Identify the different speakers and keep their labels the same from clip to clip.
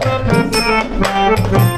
Speaker 1: Thank you.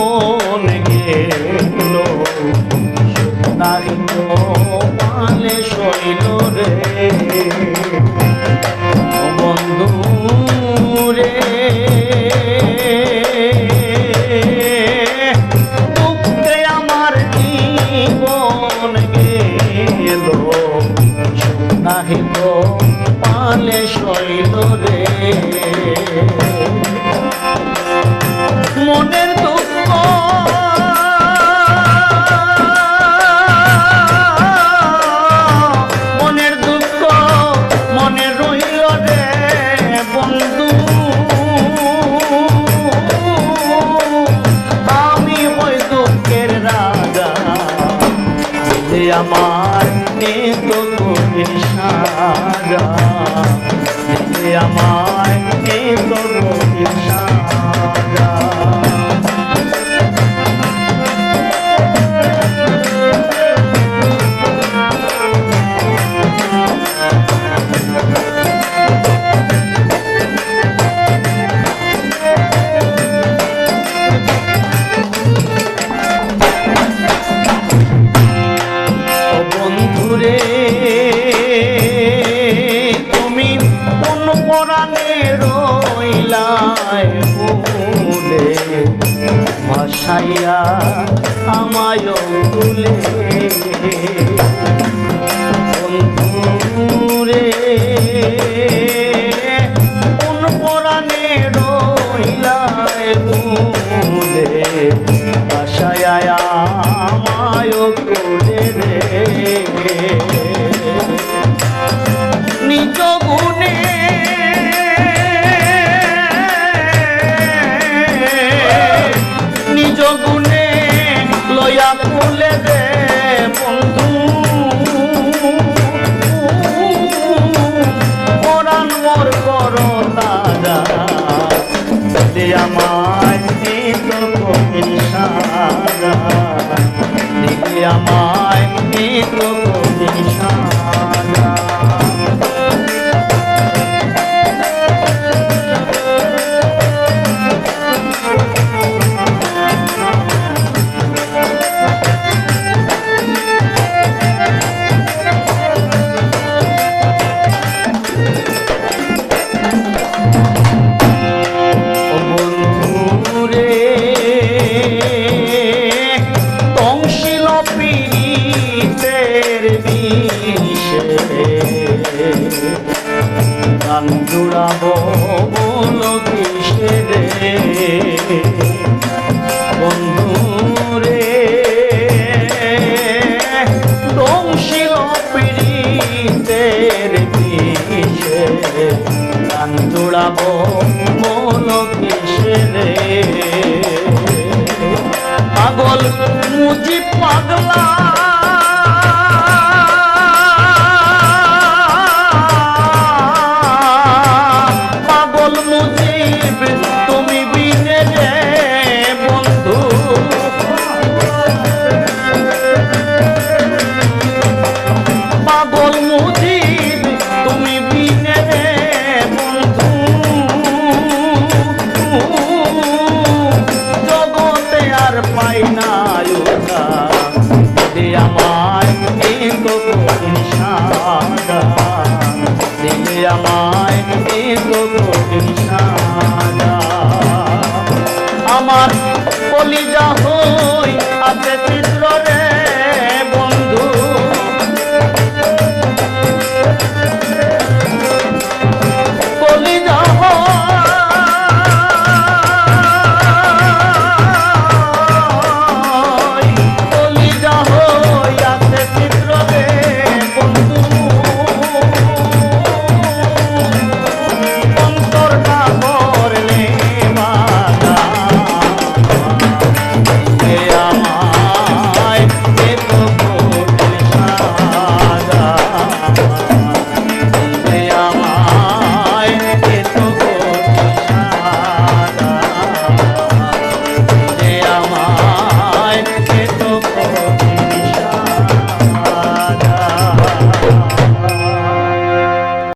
Speaker 1: মন গেল। তারি তো পালে শৈল রে। ইশারা। আমায় এই তোর ইশারা? ছাইয়া আমায় তুলে বন্ধুরে কোন পরাণে জোড়াবো।